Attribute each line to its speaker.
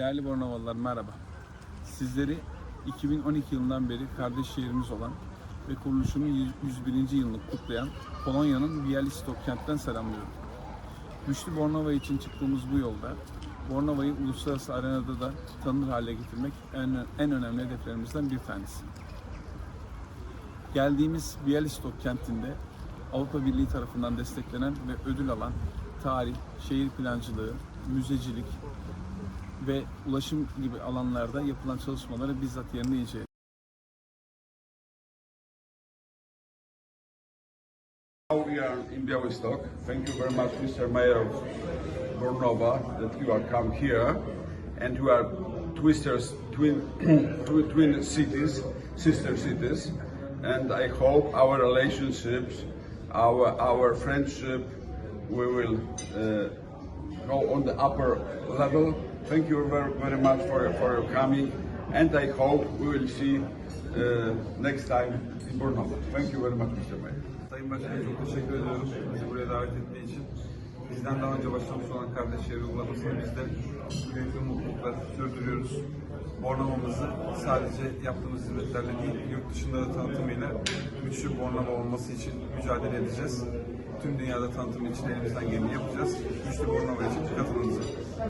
Speaker 1: Değerli Bornovalılar merhaba. Sizleri 2012 yılından beri kardeş şehrimiz olan ve kuruluşunun 101. yılını kutlayan Polonya'nın Bialystok kentten selamlıyorum. Güçlü Bornova için çıktığımız bu yolda Bornova'yı uluslararası arenada da tanınır hale getirmek en, en önemli hedeflerimizden bir tanesi. Geldiğimiz Bialystok kentinde Avrupa Birliği tarafından desteklenen ve ödül alan tarih, şehir plancılığı, müzecilik ve ulaşım gibi alanlarda yapılan çalışmaları bizzat yerinde inceledik.
Speaker 2: Now we are in Białystok. Thank you very much, Mr. Mayor of Bornova, that you are come here, and you are twisters, twin, twi- twin cities, sister cities, and I hope our relationships, our our friendship, we will uh, go on the upper level. Thank you very, very much for for coming, and I hope we will see uh, next time in Bornova. Thank you very much, Mr. Mayor.
Speaker 3: Sayın Başkan'a çok teşekkür ediyorum bizi buraya davet ettiği için. Bizden daha önce başlamış olan kardeş şehri uygulamasını biz de büyük bir mutlulukla sürdürüyoruz. Bornova'mızı sadece yaptığımız hizmetlerle değil, yurt dışında da tanıtımıyla güçlü Bornova olması için mücadele edeceğiz. Tüm dünyada tanıtımı için elimizden geleni yapacağız. Güçlü Bornova için katılımınızı